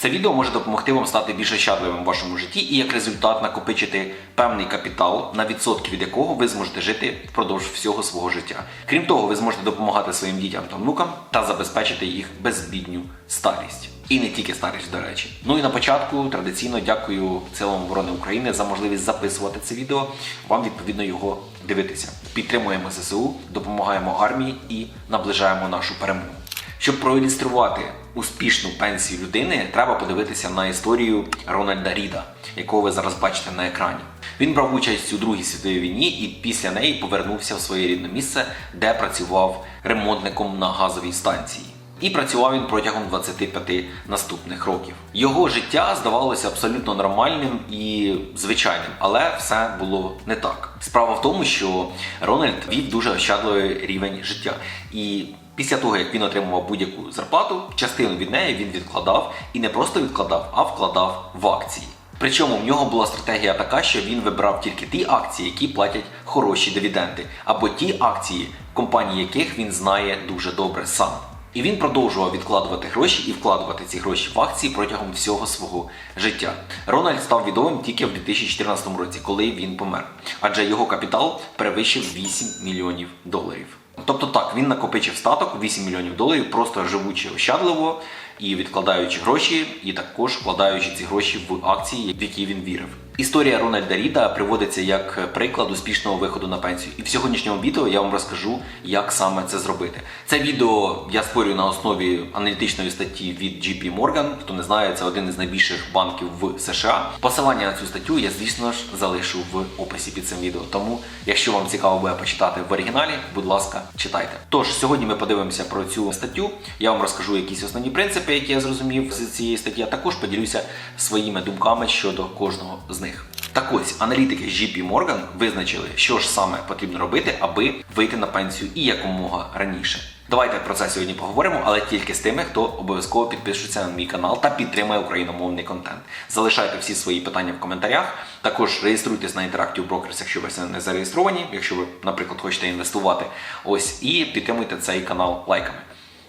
Це відео може допомогти вам стати більш ощадливим в вашому житті і як результат накопичити певний капітал, на відсотки від якого ви зможете жити впродовж всього свого життя. Крім того, ви зможете допомагати своїм дітям та внукам та забезпечити їх безбідню старість. І не тільки старість, до речі. Ну і на початку традиційно дякую Силам оборони України за можливість записувати це відео. Вам відповідно його дивитися. Підтримуємо ЗСУ, допомагаємо армії і наближаємо нашу перемогу. Щоб проілюструвати успішну пенсію людини, треба подивитися на історію Рональда Ріда, якого ви зараз бачите на екрані. Він брав участь у Другій світовій війні і після неї повернувся в своє рідне місце, де працював ремонтником на газовій станції. І працював він протягом 25 наступних років. Його життя здавалося абсолютно нормальним і звичайним, але все було не так. Справа в тому, що Рональд вів дуже ощадливий рівень життя. І після того, як він отримував будь-яку зарплату, частину від неї він відкладав і не просто відкладав, а вкладав в акції. Причому в нього була стратегія така, що він вибрав тільки ті акції, які платять хороші дивіденди, або ті акції, компанії яких він знає дуже добре сам. І він продовжував відкладувати гроші і вкладувати ці гроші в акції протягом всього свого життя. Рональд став відомим тільки в 2014 році, коли він помер, адже його капітал перевищив 8 мільйонів доларів. Тобто так, він накопичив статок у 8 мільйонів доларів, просто живучи ощадливо і відкладаючи гроші, і також вкладаючи ці гроші в акції, в які він вірив. Історія Рональда Ріда приводиться як приклад успішного виходу на пенсію. І в сьогоднішньому відео я вам розкажу, як саме це зробити. Це відео я створюю на основі аналітичної статті від JP Morgan. Хто не знає, це один із найбільших банків в США. Посилання на цю статтю я, звісно ж, залишу в описі під цим відео. Тому, якщо вам цікаво буде почитати в оригіналі, будь ласка, читайте. Тож сьогодні ми подивимося про цю статтю. Я вам розкажу якісь основні принципи, які я зрозумів з цієї статті. а Також поділюся своїми думками щодо кожного з них. Так ось аналітики JP Morgan визначили, що ж саме потрібно робити, аби вийти на пенсію і якомога раніше. Давайте про це сьогодні поговоримо, але тільки з тими, хто обов'язково підпишеться на мій канал та підтримує україномовний контент. Залишайте всі свої питання в коментарях. Також реєструйтесь на Interactive Brokers, якщо ви не зареєстровані, якщо ви, наприклад, хочете інвестувати. Ось і підтримуйте цей канал лайками.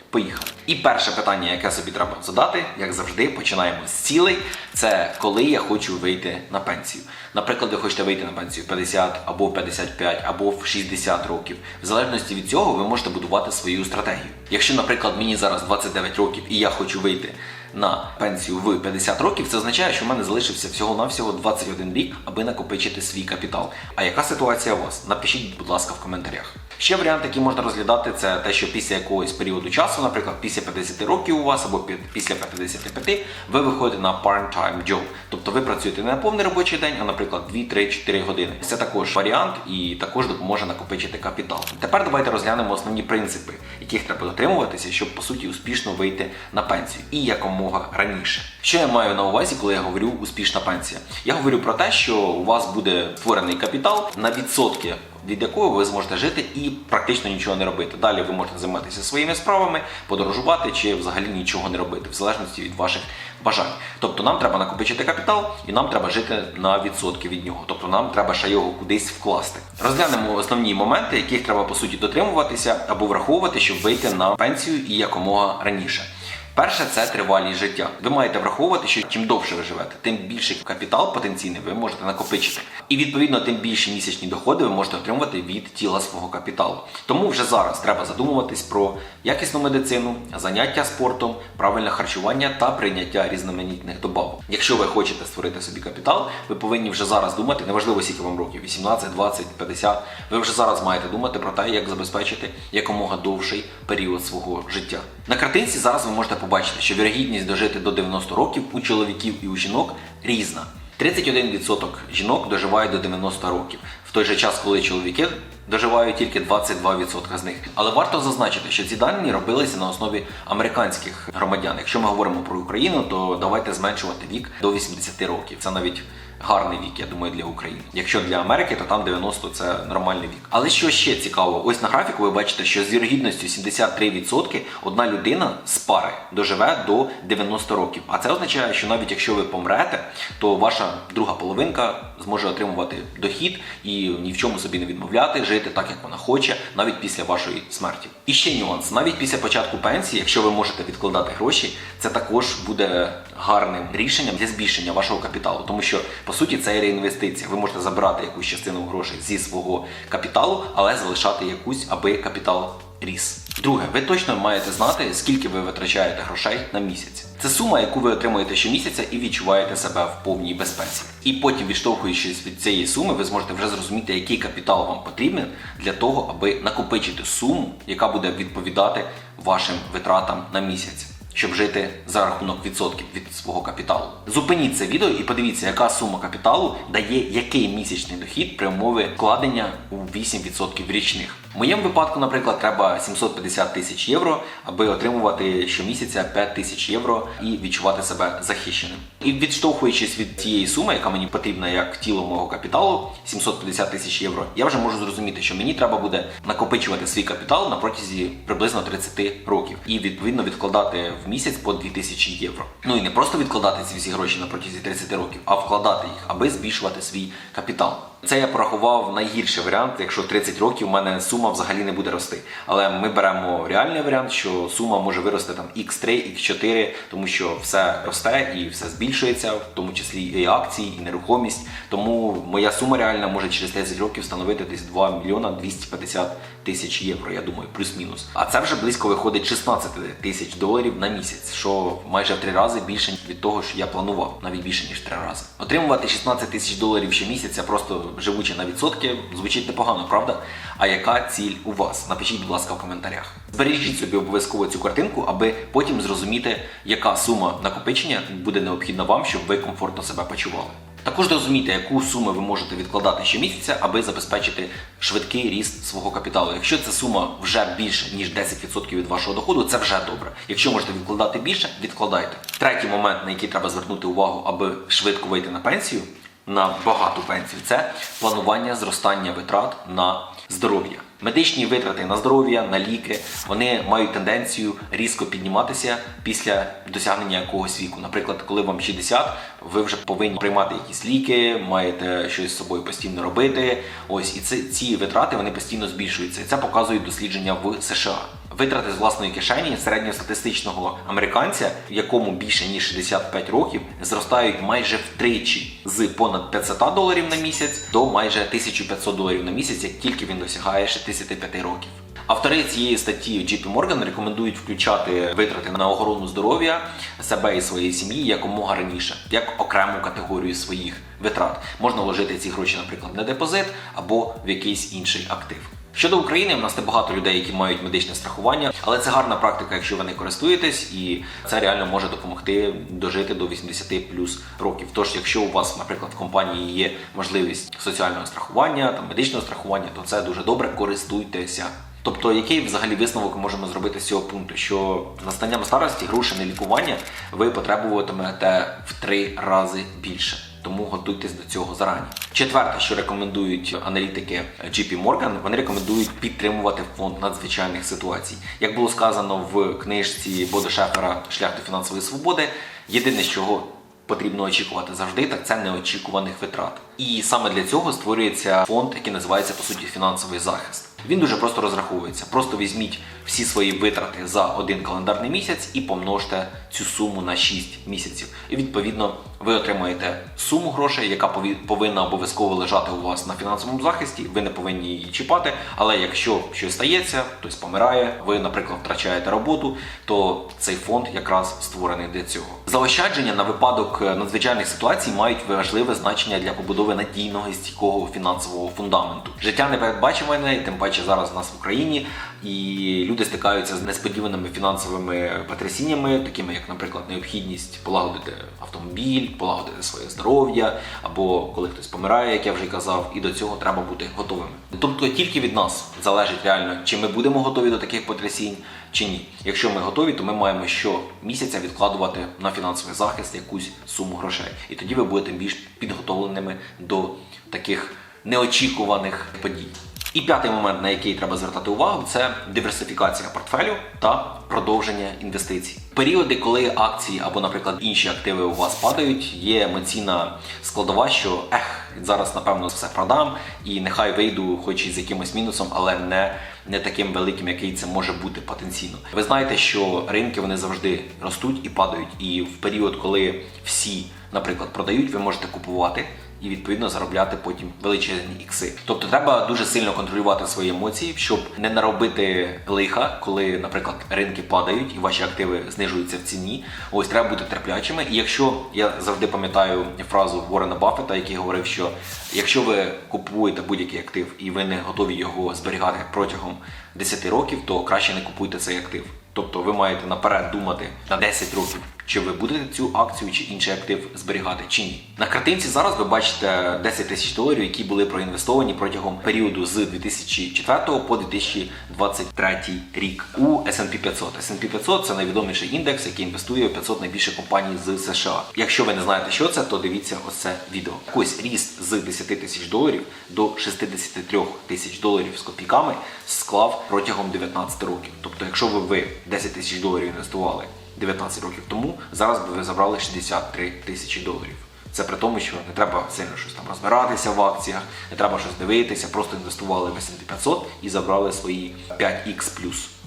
Поїхали. І перше питання, яке собі треба задати, як завжди, починаємо з цілей. Це коли я хочу вийти на пенсію. Наприклад, ви хочете вийти на пенсію 50 або в 55, або в 60 років. В залежності від цього ви можете будувати свою стратегію. Якщо, наприклад, мені зараз 29 років і я хочу вийти на пенсію в 50 років, це означає, що в мене залишився всього-навсього 21 рік, аби накопичити свій капітал. А яка ситуація у вас? Напишіть, будь ласка, в коментарях. Ще варіант, який можна розглядати, це те, що після якогось періоду часу, наприклад, після 50 років у вас або після 55, ви виходите на part-time job. Тобто ви працюєте не на повний робочий день, а, наприклад, 2, 3, 4 години. Це також варіант і також допоможе накопичити капітал. Тепер давайте розглянемо основні принципи, яких треба дотримуватися, щоб по суті успішно вийти на пенсію і якомога раніше. Що я маю на увазі, коли я говорю успішна пенсія? Я говорю про те, що у вас буде створений капітал на відсотки від якої ви зможете жити і практично нічого не робити. Далі ви можете займатися своїми справами, подорожувати чи взагалі нічого не робити, в залежності від ваших бажань. Тобто нам треба накопичити капітал і нам треба жити на відсотки від нього. Тобто нам треба ще його кудись вкласти. Розглянемо основні моменти, яких треба по суті дотримуватися або враховувати, щоб вийти на пенсію і якомога раніше. Перше це тривалість життя. Ви маєте враховувати, що чим довше ви живете, тим більший капітал потенційний ви можете накопичити. І відповідно, тим більші місячні доходи ви можете отримувати від тіла свого капіталу. Тому вже зараз треба задумуватись про якісну медицину, заняття спортом, правильне харчування та прийняття різноманітних добавок. Якщо ви хочете створити собі капітал, ви повинні вже зараз думати, неважливо скільки вам років, 18, 20, 50, ви вже зараз маєте думати про те, як забезпечити якомога довший період свого життя. На картинці зараз ви можете побачити, що вірогідність дожити до 90 років у чоловіків і у жінок різна. 31% жінок доживають до 90 років, в той же час, коли чоловіки доживають тільки 22% з них. Але варто зазначити, що ці дані робилися на основі американських громадян. Якщо ми говоримо про Україну, то давайте зменшувати вік до 80 років. Це навіть гарний вік, я думаю, для України. Якщо для Америки, то там 90 це нормальний вік. Але що ще цікаво, ось на графіку ви бачите, що з вірогідністю 73% одна людина з пари доживе до 90 років. А це означає, що навіть якщо ви помрете, то ваша друга половинка зможе отримувати дохід і ні в чому собі не відмовляти, жити так, як вона хоче, навіть після вашої смерті. І ще нюанс: навіть після початку пенсії, якщо ви можете відкладати гроші, це також буде гарним рішенням для збільшення вашого капіталу, тому що по суті це реінвестиція. Ви можете забирати якусь частину грошей зі свого капіталу, але залишати якусь, аби капітал ріс. Друге, ви точно маєте знати, скільки ви витрачаєте грошей на місяць. Це сума, яку ви отримуєте щомісяця і відчуваєте себе в повній безпеці. І потім, відштовхуючись від цієї суми, ви зможете вже зрозуміти, який капітал вам потрібен для того, аби накопичити суму, яка буде відповідати вашим витратам на місяць. Щоб жити за рахунок відсотків від свого капіталу. Зупиніть це відео і подивіться, яка сума капіталу дає який місячний дохід при умові вкладення у 8% річних. Моєму випадку, наприклад, треба 750 тисяч євро, аби отримувати щомісяця 5 тисяч євро і відчувати себе захищеним. І відштовхуючись від цієї суми, яка мені потрібна як тіло мого капіталу, 750 тисяч євро, я вже можу зрозуміти, що мені треба буде накопичувати свій капітал на протязі приблизно 30 років і відповідно відкладати в місяць по 2000 євро. Ну і не просто відкладати ці всі гроші на протязі 30 років, а вкладати їх, аби збільшувати свій капітал. Це я порахував найгірший варіант, якщо 30 років у мене сума взагалі не буде рости. Але ми беремо реальний варіант, що сума може вирости там x3, x4, тому що все росте і все збільшується, в тому числі і акції, і нерухомість. Тому моя сума реальна може через 30 років становити десь 2 мільйона 250 тисяч євро, я думаю, плюс-мінус. А це вже близько виходить 16 тисяч доларів на місяць, що майже в три рази більше від того, що я планував, навіть більше ніж три рази. Отримувати 16 тисяч доларів щомісяця, просто живучи на відсотки, звучить непогано, правда? А яка ціль у вас? Напишіть, будь ласка, в коментарях. Збережіть собі обов'язково цю картинку, аби потім зрозуміти, яка сума накопичення буде необхідна вам, щоб ви комфортно себе почували. Також розумійте, яку суму ви можете відкладати щомісяця, аби забезпечити швидкий ріст свого капіталу. Якщо ця сума вже більше ніж 10% від вашого доходу, це вже добре. Якщо можете відкладати більше, відкладайте. Третій момент, на який треба звернути увагу, аби швидко вийти на пенсію, на багату пенсію, це планування зростання витрат на здоров'я. Медичні витрати на здоров'я, на ліки, вони мають тенденцію різко підніматися після досягнення якогось віку. Наприклад, коли вам 60, ви вже повинні приймати якісь ліки, маєте щось з собою постійно робити. Ось і це ці витрати вони постійно збільшуються. І це показують дослідження в США. Витрати з власної кишені середньостатистичного американця, якому більше ніж 65 років, зростають майже втричі з понад 500 доларів на місяць до майже 1500 доларів на місяць, як тільки він досягає 65 років. Автори цієї статті JP Morgan рекомендують включати витрати на охорону здоров'я себе і своєї сім'ї якомога раніше, як окрему категорію своїх витрат. Можна вложити ці гроші, наприклад, на депозит або в якийсь інший актив. Щодо України, в нас небагато людей, які мають медичне страхування, але це гарна практика, якщо ви не користуєтесь, і це реально може допомогти дожити до 80 плюс років. Тож, якщо у вас, наприклад, в компанії є можливість соціального страхування та медичного страхування, то це дуже добре. Користуйтеся. Тобто, який взагалі висновок можемо зробити з цього пункту? Що настанням старості гроші на лікування ви потребуватимете в три рази більше. Тому готуйтесь до цього зарані. Четверте, що рекомендують аналітики JP Morgan, вони рекомендують підтримувати фонд надзвичайних ситуацій. Як було сказано в книжці Бодо Шефера Шлях до фінансової свободи, єдине, чого потрібно очікувати завжди, так це неочікуваних витрат. І саме для цього створюється фонд, який називається по суті фінансовий захист. Він дуже просто розраховується. Просто візьміть всі свої витрати за один календарний місяць і помножте цю суму на 6 місяців. І відповідно ви отримаєте суму грошей, яка повинна обов'язково лежати у вас на фінансовому захисті. Ви не повинні її чіпати. Але якщо щось стається, хтось помирає, ви, наприклад, втрачаєте роботу, то цей фонд якраз створений для цього. Заощадження на випадок е, надзвичайних ситуацій мають важливе значення для побудови надійного і стійкого фінансового фундаменту. Життя непередбачуване, тим паче зараз в нас в Україні, і люди стикаються з несподіваними фінансовими потрясіннями, такими як, наприклад, необхідність полагодити автомобіль, полагодити своє здоров'я, або коли хтось помирає, як я вже казав, і до цього треба бути готовими. Тобто тільки від нас залежить реально, чи ми будемо готові до таких потрясінь, чи ні. Якщо ми готові, то ми маємо щомісяця відкладувати на фінансовий захист якусь суму грошей. І тоді ви будете більш підготовленими до таких неочікуваних подій. І п'ятий момент, на який треба звертати увагу, це диверсифікація портфелю та продовження інвестицій. Періоди, коли акції або, наприклад, інші активи у вас падають, є емоційна складова, що ех, зараз напевно все продам і нехай вийду, хоч і з якимось мінусом, але не, не таким великим, який це може бути потенційно. Ви знаєте, що ринки вони завжди ростуть і падають. І в період, коли всі, наприклад, продають, ви можете купувати і відповідно заробляти потім величезні ікси. Тобто треба дуже сильно контролювати свої емоції, щоб не наробити лиха, коли, наприклад, ринки падають і ваші активи знижуються в ціні. Ось треба бути терплячими. І якщо я завжди пам'ятаю фразу Ворена Баффета, який говорив, що якщо ви купуєте будь-який актив і ви не готові його зберігати протягом 10 років, то краще не купуйте цей актив. Тобто ви маєте наперед думати на 10 років, чи ви будете цю акцію чи інший актив зберігати чи ні. На картинці зараз ви бачите 10 тисяч доларів, які були проінвестовані протягом періоду з 2004 по 2023 рік у S&P 500. S&P 500 – це найвідоміший індекс, який інвестує у 500 найбільших компаній з США. Якщо ви не знаєте, що це, то дивіться ось це відео. Ось ріст з 10 тисяч доларів до 63 тисяч доларів з копійками склав протягом 19 років. Тобто, якщо ви 10 тисяч доларів інвестували 19 років тому, зараз би ви забрали 63 тисячі доларів. Це при тому, що не треба сильно щось там розбиратися в акціях, не треба щось дивитися, просто інвестували в S&P 500 і забрали свої 5x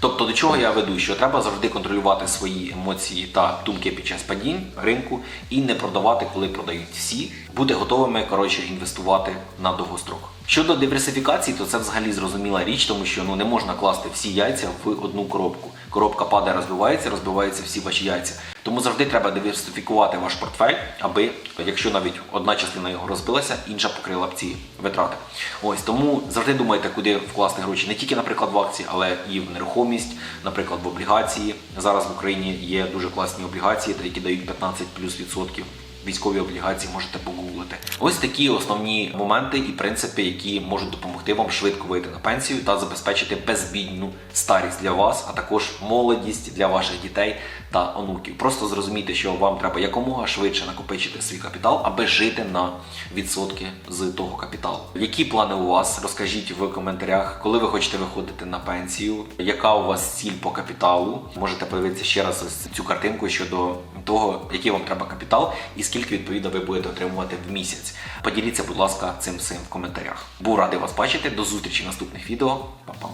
Тобто до чого я веду, що треба завжди контролювати свої емоції та думки під час падінь ринку і не продавати, коли продають всі, бути готовими коротше інвестувати на довгострок. Щодо диверсифікації, то це взагалі зрозуміла річ, тому що ну не можна класти всі яйця в одну коробку. Коробка падає, розбивається, розбиваються всі ваші яйця. Тому завжди треба диверсифікувати ваш портфель, аби якщо навіть одна частина його розбилася, інша покрила б ці витрати. Ось тому завжди думайте, куди вкласти гроші не тільки, наприклад, в акції, але і в нерухомість, наприклад, в облігації. Зараз в Україні є дуже класні облігації, які дають 15 плюс відсотків. Військові облігації можете погуглити. Ось такі основні моменти і принципи, які можуть допомогти вам швидко вийти на пенсію та забезпечити безбідну старість для вас, а також молодість для ваших дітей та онуків. Просто зрозумійте, що вам треба якомога швидше накопичити свій капітал, аби жити на відсотки з того капіталу. Які плани у вас? Розкажіть в коментарях, коли ви хочете виходити на пенсію, яка у вас ціль по капіталу. Можете подивитися ще раз ось цю картинку щодо того, який вам треба капітал і скільки відповідно ви будете отримувати в місяць. Поділіться, будь ласка, цим всім в коментарях. Був радий вас бачити. До зустрічі в наступних відео. Па-па.